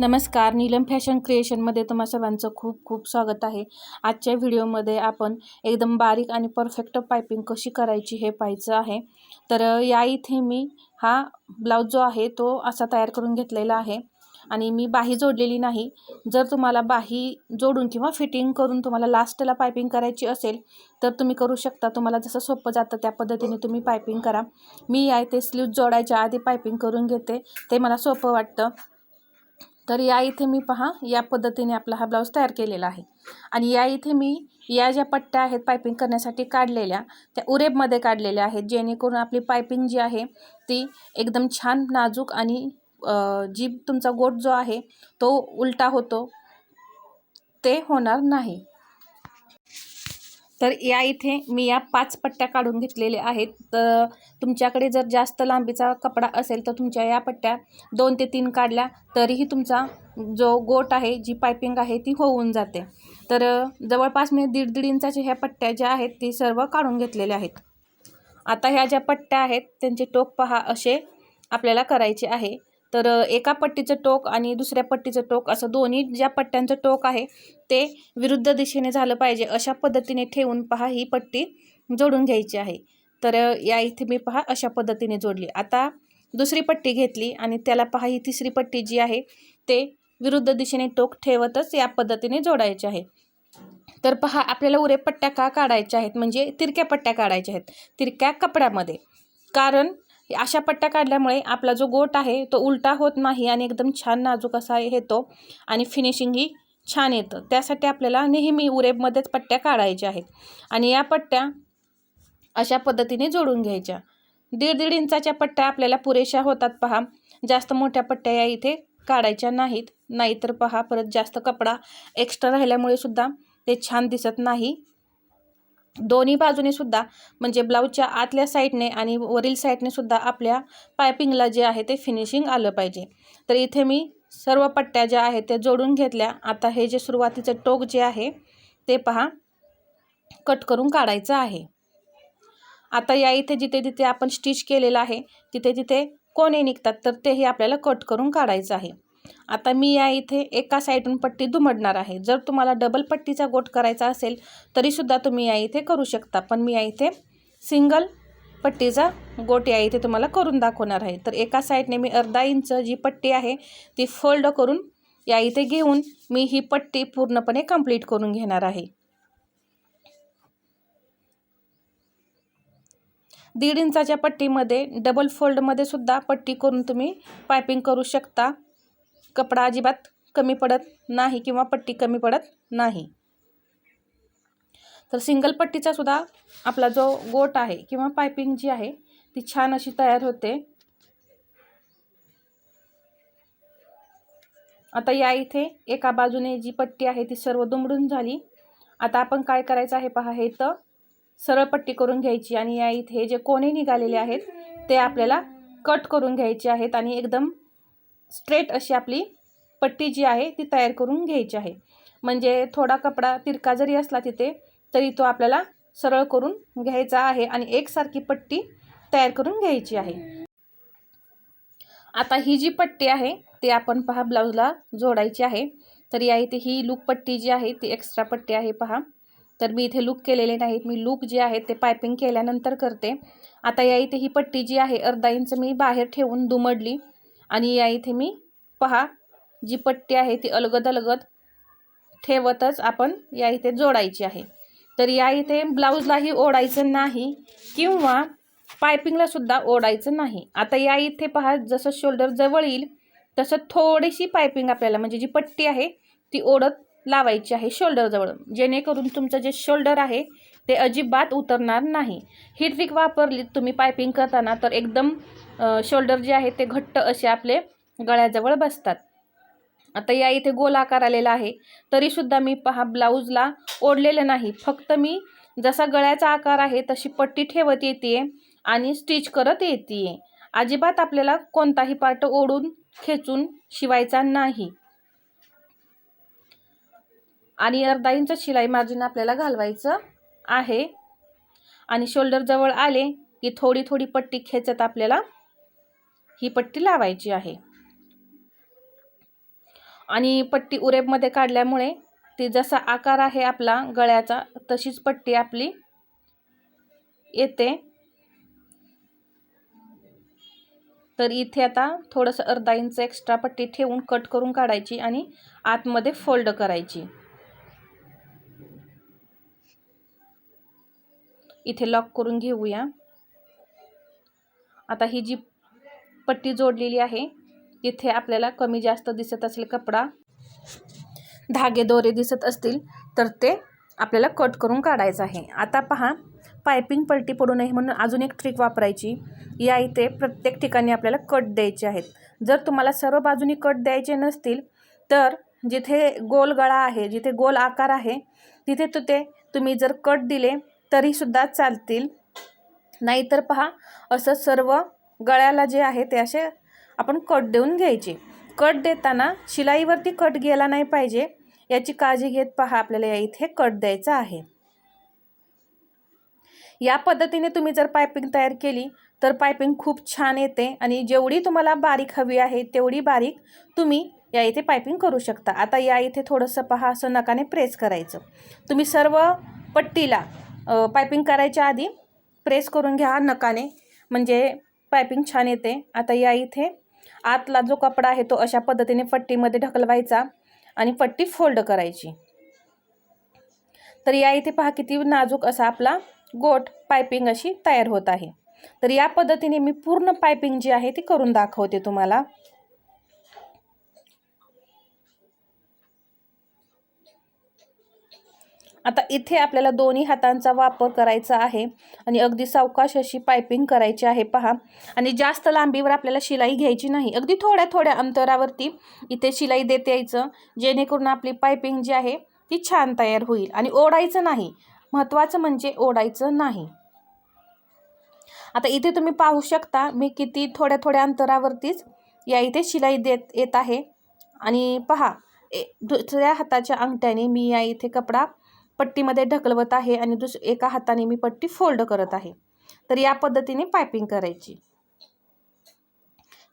नमस्कार नीलम फॅशन क्रिएशनमध्ये तुम्हा सर्वांचं खूप खूप स्वागत आहे. आजच्या व्हिडिओमध्ये आपण एकदम बारीक आणि परफेक्ट पायपिंग कशी करायची हे पाहायचं आहे. तर या इथे मी हा ब्लाऊज जो आहे तो असा तयार करून घेतलेला आहे आणि मी बाही जोडलेली नाही. जर तुम्हाला बाही जोडून किंवा फिटिंग करून तुम्हाला लास्टला पायपिंग करायची असेल तर तुम्ही करू शकता. तुम्हाला जसं सोपं जातं त्या पद्धतीने तुम्ही पायपिंग करा. मी या इथे स्लीव जोडायच्या आधी पायपिंग करून घेते. ते मला सोपं वाटतं. तर या इथे मी पहा या पद्धतीने आपला हा ब्लाऊज तयार केलेला आहे. आणि या इथे मी या ज्या पट्ट्या आहेत पायपिंग करण्यासाठी काढलेल्या त्या उरेबमध्ये काढलेल्या आहेत जेणेकरून आपली पायपिंग जी आहे ती एकदम छान नाजूक आणि जी तुमचा गोट जो आहे तो उलटा होतो ते होणार नाही. तर या इथे मी या पाच पट्ट्या काढून घेतलेल्या आहेत. तर तुमच्याकडे जर जास्त लांबीचा कपडा असेल तर तुमच्या या पट्ट्या दोन ते तीन काढल्या तरीही तुमचा जो गोट आहे जी पायपिंग आहे ती होऊन जाते. तर जवळपास मी दीड दीड इंचाच्या ह्या पट्ट्या ज्या आहेत ती सर्व काढून घेतलेल्या आहेत. आता ह्या ज्या पट्ट्या आहेत त्यांचे टोक पहा असे आपल्याला करायचे आहे. तर एका पट्टीचं टोक आणि दुसऱ्या पट्टीचं टोक असं दोन्ही ज्या पट्ट्यांचं टोक आहे ते विरुद्ध दिशेने झालं पाहिजे अशा पद्धतीने ठेवून पहा ही पट्टी जोडून घ्यायची आहे. तर या इथे मी पहा अशा पद्धतीने जोडली. आता दुसरी पट्टी घेतली आणि त्याला पहा ही तिसरी पट्टी जी आहे ते विरुद्ध दिशेने टोक ठेवतच या पद्धतीने जोडायचे आहे. तर पहा आपल्याला उरे पट्ट्या का काढायच्या आहेत? म्हणजे तिरक्या पट्ट्या काढायच्या आहेत तिरक्या कपड्यामध्ये. कारण अशा पट्ट्या काढल्यामुळे आपला जो गोट आहे तो उलटा होत नाही आणि एकदम छान नाजूक असा येतो आणि फिनिशिंगही छान येतं. त्यासाठी आपल्याला नेहमी उरेबमध्येच पट्ट्या काढायच्या आहेत आणि या पट्ट्या अशा पद्धतीने जोडून घ्यायच्या. दीड दीड इंचाच्या पट्ट्या आपल्याला पुरेशा होतात पहा. जास्त मोठ्या पट्ट्या या इथे काढायच्या नाहीत. नाहीतर पहा परत जास्त कपडा एक्स्ट्रा राहिल्यामुळे सुद्धा ते छान दिसत नाही. दोन्ही बाजूने सुद्धा म्हणजे ब्लाऊजच्या आतल्या साईडने आणि वरील साईडने सुद्धा आपल्या पायपिंगला जे आहे ते फिनिशिंग आलं पाहिजे. तर इथे मी सर्व पट्ट्या ज्या आहेत त्या जोडून घेतल्या. आता हे जे सुरुवातीचं टोक जे आहे ते पहा. कट करून काढायचं आहे. आता या इथे जिथे जिथे आपण स्टिच केलेलं आहे तिथे तिथे कोणे निघतात तर तेही आपल्याला कट करून काढायचं आहे. आता मी या इथे एका साईडून पट्टी दुमडणार आहे. जर तुम्हाला डबल पट्टीचा गोट करायचा असेल तरीसुद्धा तुम्ही या इथे करू शकता. पण मी या इथे सिंगल पट्टीचा गोट या इथे तुम्हाला करून दाखवणार आहे. तर एका साईडने मी अर्धा इंच जी पट्टी आहे ती फोल्ड करून या इथे घेऊन मी ही पट्टी पूर्णपणे कंप्लीट करून घेणार आहे. दीड इंचाच्या पट्टीमध्ये डबल फोल्डमध्ये सुद्धा पट्टी करून तुम्ही पायपिंग करू शकता. कपडा अजिबात कमी पडत नाही किंवा पट्टी कमी पडत नाही. तर सिंगल पट्टीचा सुद्धा आपला जो गोट आहे किंवा पायपिंग जी आहे ती छान अशी तयार होते. आता या इथे एका बाजूने जी पट्टी आहे ती सर्व दुमडून झाली. आता आपण काय करायचं आहे पहा हे तर सरळ पट्टी करून घ्यायची आणि या इथे जे कोणे निघालेले आहेत ते आपल्याला कट करून घ्यायचे आहेत आणि एकदम स्ट्रेट अशी आपली पट्टी जी आहे ती तयार करून घ्यायची आहे. म्हणजे थोडा कपडा तिरका जरी असला तिथे तरी तो आपल्याला सरळ करून घ्यायचा आहे आणि एकसारखी पट्टी तयार करून घ्यायची आहे. आता ही जी पट्टी आहे ती आपण पहा ब्लाऊजला जोडायची आहे. तर या इथे ही लूक पट्टी जी आहे ती एक्स्ट्रा पट्टी आहे पहा. तर मी इथे लूक केलेले नाहीत. मी लूक जे आहे ते पायपिंग केल्यानंतर करते. आता या इथे ही पट्टी जी आहे अर्धा इंच मी बाहेर ठेवून दुमडली. आणि या इथे मी पहा जी पट्टी आहे ती अलगद अलगद ठेवतच आपण या इथे जोडायची आहे. तर या इथे ब्लाऊजलाही ओढायचं नाही किंवा पायपिंगला सुद्धा ओढायचं नाही. आता या इथे पहा जसं शोल्डर जवळ येईल तसं थोडीशी पायपिंग आपल्याला म्हणजे जी पट्टी आहे ती ओढत लावायची आहे शोल्डरजवळ जेणेकरून तुमचं जे शोल्डर आहे ते अजिबात उतरणार नाही. ही ट्रिक वापरली तुम्ही पायपिंग करताना तर एकदम शोल्डर जे आहे ते घट्ट असे आपले गळ्याजवळ बसतात. आता या इथे गोल आकार आलेला आहे. तरीसुद्धा मी पहा ब्लाऊजला ओढलेलं नाही. फक्त मी जसा गळ्याचा आकार आहे तशी पट्टी ठेवत येते आणि स्टिच करत येते अजिबात आपल्याला कोणताही पार्ट ओढून खेचून शिवायचा नाही. आणि अर्धा इंच शिलाई मार्जिन आपल्याला घालवायचं आहे. आणि शोल्डर जवळ आले की थोडी थोडी पट्टी खेचत आपल्याला ही पट्टी लावायची आहे. आणि पट्टी उरेबमध्ये काढल्यामुळे ती जसा आकार आहे आपला गळ्याचा तशीच पट्टी आपली येते. तर इथे आता थोडंसं अर्धा इंच एक्स्ट्रा पट्टी ठेवून कट करून काढायची आणि आतमध्ये फोल्ड करायची. इथे लॉक करून घेऊया. आता ही जी पट्टी जोडलेली आहे तिथे आपल्याला कमी जास्त दिसत असेल कपडा धागे दोरे दिसत असतील तर ते आपल्याला कट करून काढायचं आहे. आता पहा पायपिंग पलटी पडू नये म्हणून अजून एक ट्रिक वापरायची. या इथे प्रत्येक ठिकाणी आपल्याला कट द्यायचे आहेत. जर तुम्हाला सर्व बाजूनी कट द्यायचे नसतील तर जिथे गोल गळा आहे जिथे गोल आकार आहे तिथे तो ते तुम्ही जर कट दिले तरीसुद्धा चालतील. नाहीतर पहा असं सर्व गळ्याला जे आहे ते असे आपण कट देऊन घ्यायचे. कट देताना शिलाईवरती कट गेला नाही पाहिजे याची काळजी घेत पहा आपल्याला या इथे कट द्यायचा आहे. या पद्धतीने तुम्ही जर पायपिंग तयार केली तर पायपिंग खूप छान येते आणि जेवढी तुम्हाला बारीक हवी आहे तेवढी बारीक तुम्ही या इथे पायपिंग करू शकता. आता या इथे थोडंसं पहा असं नकाने प्रेस करायचं. तुम्ही सर्व पट्टीला पायपिंग करायच्या आधी प्रेस करून घ्या नकाने. म्हणजे पायपिंग छान येते. आता या इथे आतला जो कपडा आहे तो अशा पद्धतीने पट्टीमध्ये ढकलवायचा आणि पट्टी फोल्ड करायची. तर या इथे पहा किती नाजूक असा आपला गोट पायपिंग अशी तयार होत आहे. तर या पद्धतीने मी पूर्ण पायपिंग जी आहे ती करून दाखवते तुम्हाला. आता इथे आपल्याला दोन्ही हातांचा वापर करायचा आहे आणि अगदी सावकाश अशी पायपिंग करायची आहे पहा. आणि जास्त लांबीवर आपल्याला शिलाई घ्यायची नाही. अगदी थोड्या थोड्या अंतरावरती इथे शिलाई देत यायचं जेणेकरून आपली पायपिंग जी आहे ती छान तयार होईल. आणि ओढायचं नाही. महत्त्वाचं म्हणजे ओढायचं नाही. आता इथे तुम्ही पाहू शकता मी किती थोड्या थोड्या अंतरावरतीच या इथे शिलाई देत येत आहे. आणि पहा ए दुसऱ्या हाताच्या अंगठ्याने मी या इथे कपडा पट्टीमध्ये ढकलवत आहे आणि दुस एका हाताने मी पट्टी फोल्ड करत आहे. तर या पद्धतीने पायपिंग करायची.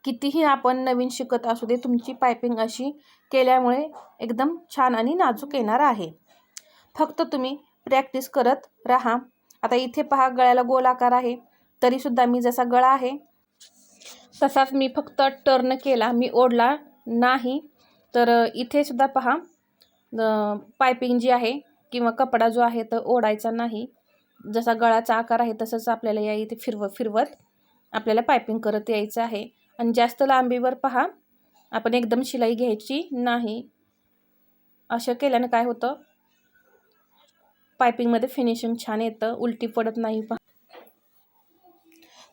कितीही आपण नवीन शिकत असू दे तुमची पायपिंग अशी केल्यामुळे एकदम छान आणि नाजूक येणार आहे. फक्त तुम्ही प्रॅक्टिस करत राहा. आता इथे पहा गळ्याला गोल आकार आहे. तरीसुद्धा मी जसा गळा आहे तसाच मी फक्त टर्न केला. मी ओढला नाही. तर इथे सुद्धा पहा पायपिंग जी आहे किंवा कपडा जो आहे तो ओढायचा नाही. जसा गळाचा आकार आहे तसंच आपल्याला या इथे फिरवत फिरवत आपल्याला पायपिंग करत यायचं आहे. आणि जास्त लांबीवर पहा आपण एकदम शिलाई घ्यायची नाही. असं केल्यानं काय होतं? पायपिंगमध्ये फिनिशिंग छान येतं उलटी पडत नाही पहा.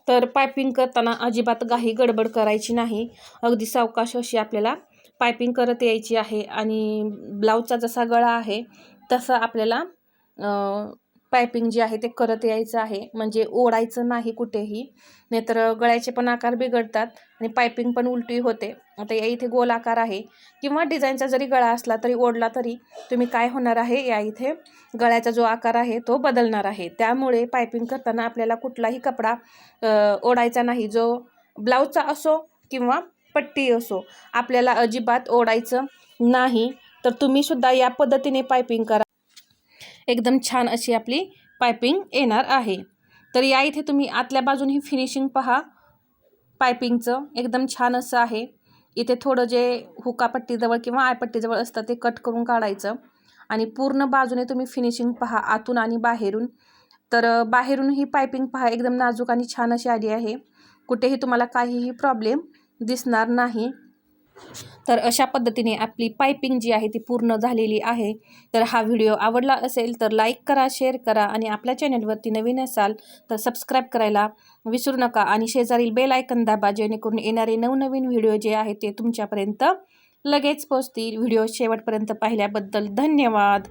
तर पायपिंग करताना अजिबात घाई गडबड करायची नाही. अगदी सावकाश अशी आपल्याला पायपिंग करत यायची आहे. आणि ब्लाऊजचा जसा गळा आहे तसं आपल्याला पायपिंग जी आहे ते करत यायचं आहे. म्हणजे ओढायचं नाही कुठेही. नाहीतर गळ्याचे पण आकार बिघडतात आणि पायपिंग पण उलटी होते. आता या इथे गोल आकार आहे. किंवा डिझाईनचा जरी गळा असला तरी ओढला तरी तुम्ही काय होणार आहे? या इथे गळ्याचा जो आकार आहे तो बदलणार आहे. त्यामुळे पायपिंग करताना आपल्याला कुठलाही कपडा ओढायचा नाही. जो ब्लाऊजचा असो किंवा पट्टी असो आपल्याला अजिबात ओढायचं नाही. तर तुम्हीसुद्धा या पद्धतीने पायपिंग करा. एकदम छान अशी आपली पायपिंग येणार आहे. तर या इथे तुम्ही आतल्या बाजूने फिनिशिंग पहा. पायपिंगचं एकदम छान असं आहे. इथे थोडं जे हुकापट्टीजवळ किंवा आयपट्टीजवळ असतं ते कट करून काढायचं. आणि पूर्ण बाजूने तुम्ही फिनिशिंग पहा आतून आणि बाहेरून. तर बाहेरून ही पायपिंग पहा एकदम नाजूक आणि छान अशी आली आहे. कुठेही तुम्हाला काहीही प्रॉब्लेम दिसणार नाही. तर अशा पद्धतीने आपली पायपिंग जी आहे ती पूर्ण झालेली आहे. तर हा व्हिडिओ आवडला असेल तर लाईक करा शेअर करा आणि आपल्या चॅनलवरती नवीन असाल तर सबस्क्राईब करायला विसरू नका आणि शेजारील बेल आयकन दाबा जेणेकरून येणारे नवनवीन व्हिडिओ जे आहे ते तुमच्यापर्यंत लगेच पोचतील व्हिडिओ शेवटपर्यंत पाहिल्याबद्दल धन्यवाद.